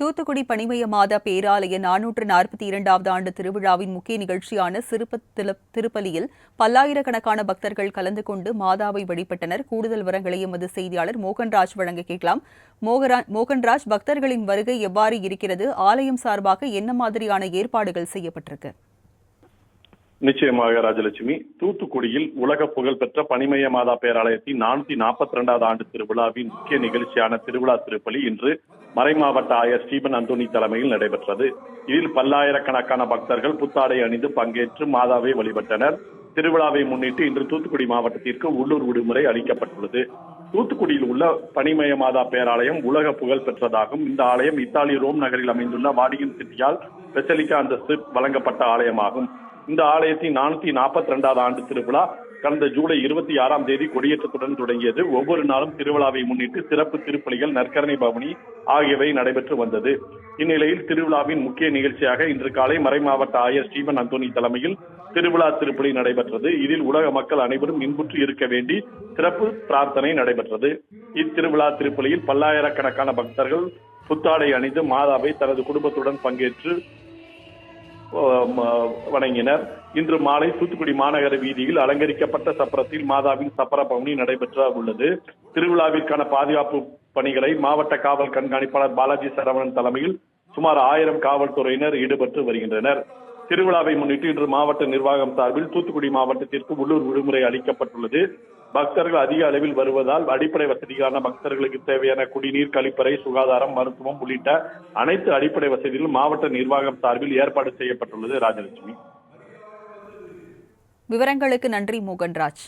தூத்துக்குடி பனிமய மாதா பேராலய நானூற்று நாற்பத்தி இரண்டாவது ஆண்டு திருவிழாவின் முக்கிய நிகழ்ச்சியான சிறுப திருப்பலியில் பல்லாயிரக்கணக்கான பக்தர்கள் கலந்து கொண்டு மாதாவை வழிபட்டனர். கூடுதல் விவரங்களை எமது செய்தியாளர் மோகன்ராஜ் வழங்க கேட்கலாம். மோகன்ராஜ் பக்தர்களின் வருகை எவ்வாறு இருக்கிறது? ஆலயம் சார்பாக என்ன மாதிரியான ஏற்பாடுகள் செய்யப்பட்டிருக்கு? நிச்சயமாக ராஜலட்சுமி. தூத்துக்குடியில் உலக புகழ்பெற்ற பனிமய மாதா பேராலயத்தின் நானூத்தி நாற்பத்தி இரண்டாவது ஆண்டு திருவிழாவின் முக்கிய நிகழ்ச்சியான திருவிழா திருப்பலி இன்று மறைமாவட்ட ஆயர் ஸ்டீபன் அந்தோனி தலைமையில் நடைபெற்றது. இதில் பல்லாயிரக்கணக்கான பக்தர்கள் புத்தாடை அணிந்து பங்கேற்று மாதாவை வழிபட்டனர். திருவிழாவை முன்னிட்டு இன்று தூத்துக்குடி மாவட்டத்திற்கு உள்ளூர் விடுமுறை அளிக்கப்பட்டுள்ளது. தூத்துக்குடியில் உள்ள பனிமய மாதா பேராலயம் உலக புகழ் பெற்றதாகும் இந்த ஆலயம் இத்தாலி ரோம் நகரில் அமைந்துள்ள வாடியின் சிட்டியால் பெசலிக்கா அந்தஸ்து வழங்கப்பட்ட ஆலயமாகும். இந்த ஆலயத்தின் நானூத்தி நாற்பத்தி ரெண்டாவது ஆண்டு திருவிழா கடந்த ஜூலை இருபத்தி ஆறாம் தேதி கொடியேற்றத்துடன் தொடங்கியது. ஒவ்வொரு நாளும் திருவிழாவை முன்னிட்டு சிறப்பு திருப்பலிகள் நற்கரணை பவனி ஆகியவை நடைபெற்று வந்தது. இந்நிலையில் திருவிழாவின் முக்கிய நிகழ்ச்சியாக இன்று காலை மறைமாவட்ட ஆயர் ஸ்டீபன் அந்தோனி தலைமையில் திருவிழா திருப்பலி நடைபெற்றது. இதில் உலக மக்கள் அனைவரும் இன்புற்று இருக்க வேண்டி சிறப்பு பிரார்த்தனை நடைபெற்றது. இத்திருவிழா திருப்பலியில் பல்லாயிரக்கணக்கான பக்தர்கள் புத்தாடை அணிந்து மாதாவை தனது குடும்பத்துடன் பங்கேற்று வணங்கினர். இன்று மாலை தூத்துக்குடி மாநகர வீதியில் அலங்கரிக்கப்பட்ட சப்பரத்தில் மாதாவின் சப்பர பவனி நடைபெற்ற உள்ளது. திருவிழாவிற்கான பாதுகாப்பு பணிகளை மாவட்ட காவல் கண்காணிப்பாளர் பாலாஜி சரவணன் தலைமையில் சுமார் ஆயிரம் காவல்துறையினர் ஈடுபட்டு வருகின்றனர். திருவிழாவை முன்னிட்டு இன்று மாவட்ட நிர்வாகம் சார்பில் தூத்துக்குடி மாவட்டத்திற்கு உள்ளூர் விடுமுறை அளிக்கப்பட்டுள்ளது. பக்தர்கள் அதிக அளவில் வருவதால் அடிப்படை வசதிகளான பக்தர்களுக்கு தேவையான குடிநீர் கழிப்பறை சுகாதாரம் மருத்துவம் உள்ளிட்ட அனைத்து அடிப்படை வசதிகளும் மாவட்ட நிர்வாகம் சார்பில் ஏற்பாடு செய்யப்பட்டுள்ளது ராஜலட்சுமி. விவரங்களுக்கு நன்றி மோகன்ராஜ்.